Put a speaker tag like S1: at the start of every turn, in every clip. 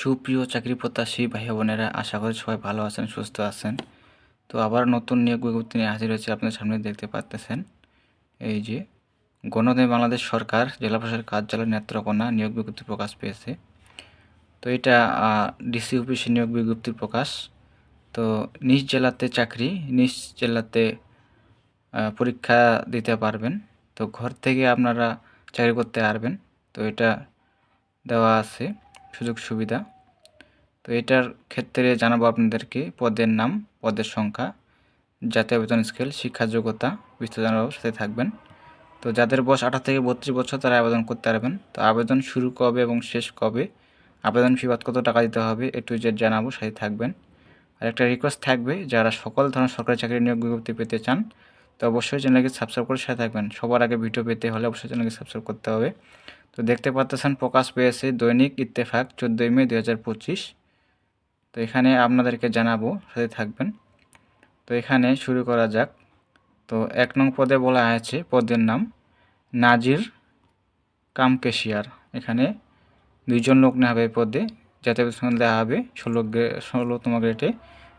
S1: সুপ্রিয় চাকরি প্রত্যাশী ভাই বোনেরা, আশা করি সবাই ভালো আছেন, সুস্থ আছেন। তো আবার নতুন নিয়োগ বিজ্ঞপ্তি নিয়ে হাজির হয়েছে আপনার সামনে দেখতে পাচ্তেছেন এই যে গণতন্ত্র বাংলাদেশ সরকার, জেলা প্রশাসক কার্যালয় নেত্রকোনা নিয়োগ বিজ্ঞপ্তি প্রকাশ পেয়েছে। তো এটা ডিসি অফিসে নিয়োগ বিজ্ঞপ্তি প্রকাশ। তো নিজ জেলাতে চাকরি, নিজ জেলাতে পরীক্ষা দিতে পারবেন। তো ঘর থেকে আপনারা চাকরি করতে পারবেন তো এটা দেওয়া আছে। সুযোগ সুবিধা। তো এটার ক্ষেত্রে জানাব আপনাদেরকে পদের নাম, পদের সংখ্যা, জাতীয় বেতন স্কেল, শিক্ষা যোগ্যতা বিস্তারিত জানাব সাথে থাকবেন। তো যাদের বয়স আঠারো থেকে বত্রিশ বছর, তারা আবেদন করতে পারবেন। তো আবেদন শুরু কবে এবং শেষ কবে, আবেদন ফি বাদ কত টাকা দিতে হবে একটু জেড জানাব, সাথে থাকবেন। আর একটা রিকোয়েস্ট থাকবে, যারা সকল ধরনের সরকারি চাকরি নিয়োগ বিজ্ঞপ্তি পেতে চান, তো অবশ্যই চ্যানেলকে সাবস্ক্রাইব করে সাথে থাকবেন। সবার আগে ভিডিও পেতে হলে অবশ্যই চ্যানেলকে সাবস্ক্রাইব করতে হবে। তো দেখতে পাচ্ছেন প্রকাশ পেয়েছে দৈনিক ইত্তেফাক চোদ্দোই মে দু হাজার পঁচিশ। তো এখানে আপনাদেরকে জানাব, সাথে থাকবেন। তো এখানে শুরু করা যাক। তো এক নং পদে বলা হয়েছে, পদের নাম নাজির কামকেশিয়ার। এখানে দুইজন লোক নেওয়া হবে পদে, যাতে বেতন দেওয়া হবে ষোলো ষোলোতম গ্রেডে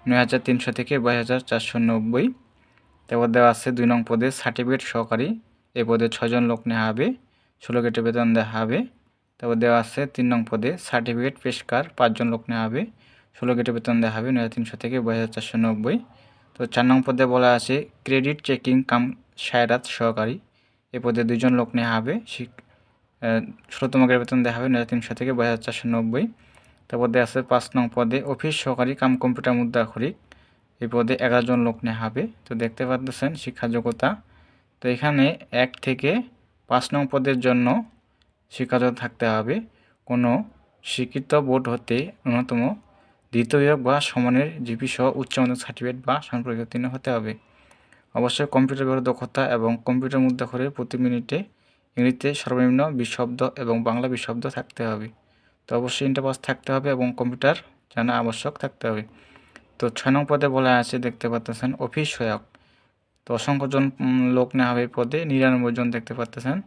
S1: নয় হাজার তিনশো থেকে বাইশ হাজার চারশো নব্বই। তারপর দেওয়া আছে দুই নং পদে সার্টিফিকেট সহকারী, এই পদে ছজন লোক নেওয়া হবে। ষোলো গেটে বেতন দেওয়া হবে। তারপর দেওয়া আছে তিন নং পদে সার্টিফিকেট পেশকার পাঁচজন লোক নেওয়া হবে। ষোলো গেটে বেতন দেওয়া হবে নয় তিনশো থেকে বাইশ হাজার চারশো নব্বই। তো চার নং পদে বলা আছে ক্রেডিট চেকিং কাম সায়রাত সহকারী। এ পদে দুজন লোক নেওয়া হবে। ষোলোতম গ্রেড বেতন দেওয়া হবে নয় তিনশো থেকে বাইশ হাজার চারশো নব্বই। তারপর দেওয়া আছে পাঁচ নং পদে অফিস সহকারী কাম কম্পিউটার মুদ্রা খরিক এই পদে এগারো জন লোক নেওয়া হবে। তো দেখতে পাচ্ছেন শিক্ষা যোগ্যতা। তো এখানে এক থেকে পাঁচ নং পদের জন্য শিক্ষাযোগ্যতা থাকতে হবে। কোনো স্বীকৃত বোর্ড হতে ন্যূনতম দ্বিতীয় বিভাগ বা সমানের জিপি সহ উচ্চ মাধ্যমিক সার্টিফিকেট বা সম্পর্কে উত্তীর্ণ হতে হবে। অবশ্যই কম্পিউটার ব্যবহার দক্ষতা এবং কম্পিউটার মুদ্রাক্ষরে প্রতি মিনিটে ইংরেজিতে সর্বনিম্ন বিশ শব্দ এবং বাংলা বিশ শব্দ থাকতে হবে। তো অবশ্যই ইন্টারপাস থাকতে হবে এবং কম্পিউটার জানা আবশ্যক থাকতে হবে। তো ছয় নং পদে বলা আছে, দেখতে পাচ্ছেন অফিস সহায়ক। তো অসংখ্য জন লোক নেওয়া হবে এই পদে। নিরানব্বই জন দেখতে পাচ্ছেন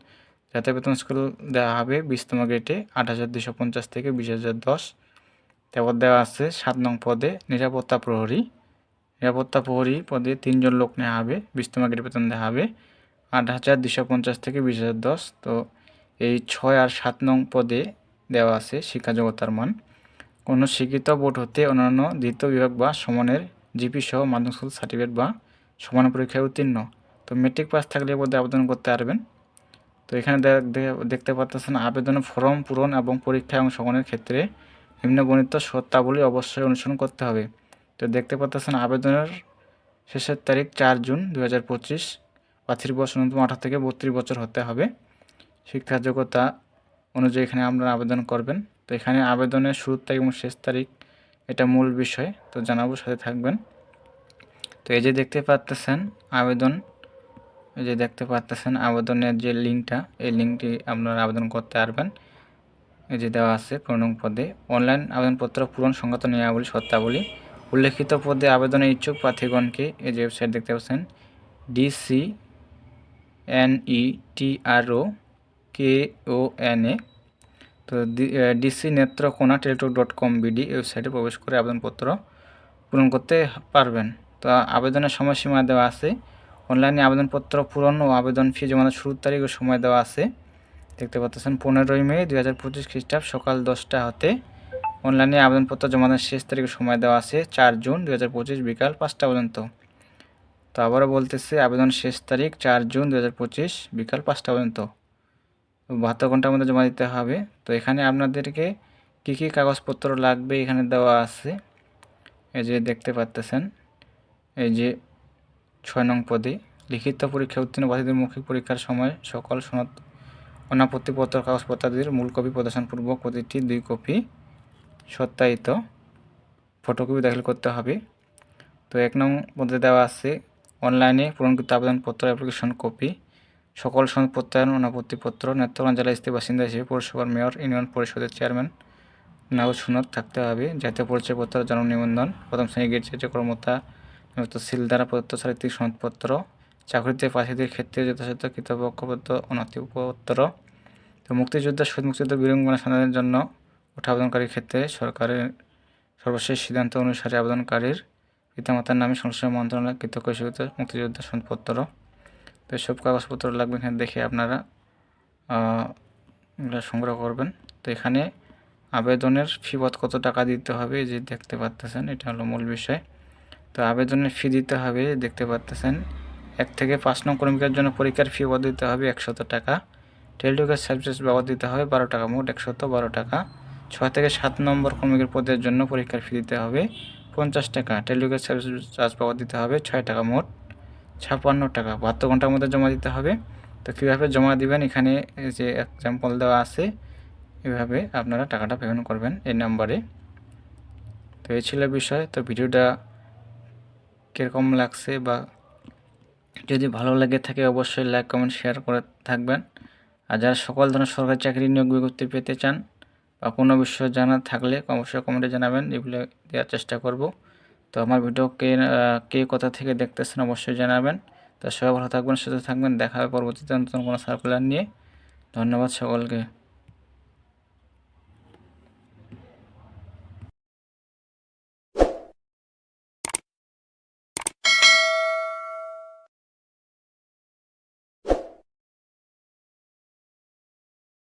S1: জাতীয় বেতন স্কুল দেওয়া হবে বিশতম গ্রেডে আট হাজার দুশো পঞ্চাশ থেকে বিশ হাজার দশ। তারপর দেওয়া আছে সাত নং পদে নিরাপত্তা প্রহরী। নিরাপত্তা প্রহরী পদে তিনজন লোক নেওয়া হবে, বিশতম গ্রেড বেতন দেওয়া হবে আট হাজার দুশো পঞ্চাশ থেকে বিশ হাজার দশ। তো এই ছয় আর সাত নং পদে দেওয়া আছে শিক্ষা যোগ্যতার মান। কোনো স্বীকৃত বোর্ড হতে অন্যান্য দ্বিতীয় বিভাগ বা সমানের জিপি সহ মাধ্যমিক স্কুল সার্টিফিকেট বা সমান পরীক্ষায় উত্তীর্ণ। তো মেট্রিক পাস থাকলে বোধহয় আবেদন করতে পারবেন। তো এখানে দেখতে পাচ্ছেন আবেদনের ফর্ম পূরণ এবং পরীক্ষায় অংশগ্রহণের ক্ষেত্রে নিম্নবর্ণিত শর্তাবলী অবশ্যই অনুসরণ করতে হবে। তো দেখতে পাচ্ছেন আবেদনের শেষের তারিখ চার জুন দু হাজার পঁচিশ প্রার্থীর বয়স ন্যূনতম আঠারো থেকে বত্রিশ বছর হতে হবে। শিক্ষা যোগ্যতা অনুযায়ী এখানে আপনারা আবেদন করবেন। তো এখানে আবেদনের শুরুর তারিখ এবং শেষ তারিখ এটা মূল বিষয়। তো জানাব, সাথে থাকবেন। তো এই যে দেখতে পাচ্তেছেন আবেদন, এই যে দেখতে পাচ্তেছেন আবেদনের যে লিঙ্কটা, এই লিঙ্কটি আপনারা আবেদন করতে পারবেন। এই যে দেওয়া আছে পূর্ণ পদে। অনলাইন আবেদনপত্র পূরণ সংগত নিয়মাবলী, শর্তাবলী। উল্লেখিত পদে আবেদনের ইচ্ছুক প্রার্থীগণকে এই যে ওয়েবসাইট দেখতে পাচ্ছেন DC N E T R O K O N A. তো DC Netrokona Teletalk dot com BD ওয়েবসাইটে প্রবেশ করে আবেদনপত্র পূরণ করতে পারবেন। তো আবেদনের সময়সীমা দেওয়া আছে। অনলাইনে আবেদনপত্র পূরণ ও আবেদন ফি জমানোর শুরুর তারিখ ও সময় দেওয়া আছে। দেখতে পাচ্ছেন, পনেরোই মে দুই হাজার পঁচিশ খ্রিস্টাব্দ সকাল দশটা হতে অনলাইনে আবেদনপত্র জমানোর শেষ তারিখ সময় দেওয়া আছে চার জুন দুই হাজার পঁচিশ বিকাল পাঁচটা পর্যন্ত। তো আবারও বলতেছে আবেদন শেষ তারিখ চার জুন দু হাজার পঁচিশ বিকাল পাঁচটা পর্যন্ত। বাহাত্তর ঘণ্টার মধ্যে জমা দিতে হবে। তো এখানে আপনাদেরকে কী কী কাগজপত্র লাগবে এখানে দেওয়া আছে। এই যে দেখতে পাচ্তেছেন এই যে ছয় নং পদে, লিখিত পরীক্ষা উত্তীর্ণ প্রার্থীদের মৌখিক পরীক্ষার সময় সকল সনদ, অনাপত্তিপত্র, কাগজপত্রাদির মূল কপি প্রদর্শনপূর্বক প্রতিটি দুই কপি সত্যায়িত ফটোকপি দাখিল করতে হবে। তো এক নং মধ্যে দেওয়া আছে, অনলাইনে পূরণকৃত আবেদনপত্র, অ্যাপ্লিকেশন কপি, সকল সনদ প্রত্যায়ন অনাপত্তিপত্র, নেত্রকোনা জেলা স্থির বাসিন্দা হিসেবে পৌরসভার মেয়র, ইউনিয়ন পরিষদের চেয়ারম্যান নাগর সনদ থাকতে হবে। জাতীয় পরিচয়পত্র, জন্ম নিবন্ধন, প্রথম শ্রেণি গেট কর্মতা নিযুক্ত সিল দ্বারা প্রদত্ত চারিত্রিক সনদপত্র চাকরিতে প্রার্থীদের ক্ষেত্রে যথাযথ কৃতপক্ষপত্র অনতিপত্র তো মুক্তিযোদ্ধা, শহীদ মুক্তিযোদ্ধা বীরঙ্গনা সন্ধানের জন্য ও ওঠা আবেদনকারীর ক্ষেত্রে সরকারের সর্বশেষ সিদ্ধান্ত অনুসারে আবেদনকারীর পিতামাতার নামে সংশ্লিষ্ট মন্ত্রণালয় কৃতজ্ঞ স্বীকৃত মুক্তিযোদ্ধা সনদপত্র তো সব কাগজপত্র লাগবে এখানে দেখে আপনারা এগুলো সংগ্রহ করবেন। তো এখানে আবেদনের ফি কত টাকা দিতে হবে যে দেখতে পাচ্তেছেন এটা হলো মূল বিষয়। তো আবেদনের ফি দিতে হবে, দেখতে পাচ্তেছেন এক থেকে পাঁচ নং কর্মীদের জন্য পরীক্ষার ফি বাবদ দিতে হবে একশত টাকা। টেলিটকের সার্ভিস বাবদ দিতে হবে বারো টাকা, মোট একশত বারো টাকা। ছয় থেকে সাত নম্বর কর্মীদের পদের জন্য পরীক্ষার ফি দিতে হবে পঞ্চাশ টাকা। টেলিটকের সার্ভিস চার্জ বাবদ দিতে হবে ছয় টাকা, মোট ছাপ্পান্ন টাকা। বাহাত্তর ঘণ্টার মধ্যে জমা দিতে হবে। তো কীভাবে জমা দিবেন? এখানে যে এক্সাম্পল দেওয়া আছে, এভাবে আপনারা টাকাটা পেমেন্ট করবেন এই নাম্বারে তো এই ছিল বিষয়। তো ভিডিওটা কীরকম লাগছে বা যদি ভালো লেগে থাকে অবশ্যই লাইক কমেন্ট শেয়ার করে থাকবেন। আর যারা সকল ধরনের সরকারি চাকরি নিয়োগ বিজ্ঞপ্তি পেতে চান বা কোনো বিষয় জানা থাকলে অবশ্যই কমেন্টে জানাবেন, এগুলো দেওয়ার চেষ্টা করব। তো আমার ভিডিও কে কে কোথা থেকে দেখতেছেন অবশ্যই জানাবেন। তো সবাই ভালো থাকবেন, সুস্থ থাকবেন, দেখা হবে পরবর্তীতে নতুন কোনো সার্কুলার নিয়ে। ধন্যবাদ সকলকে।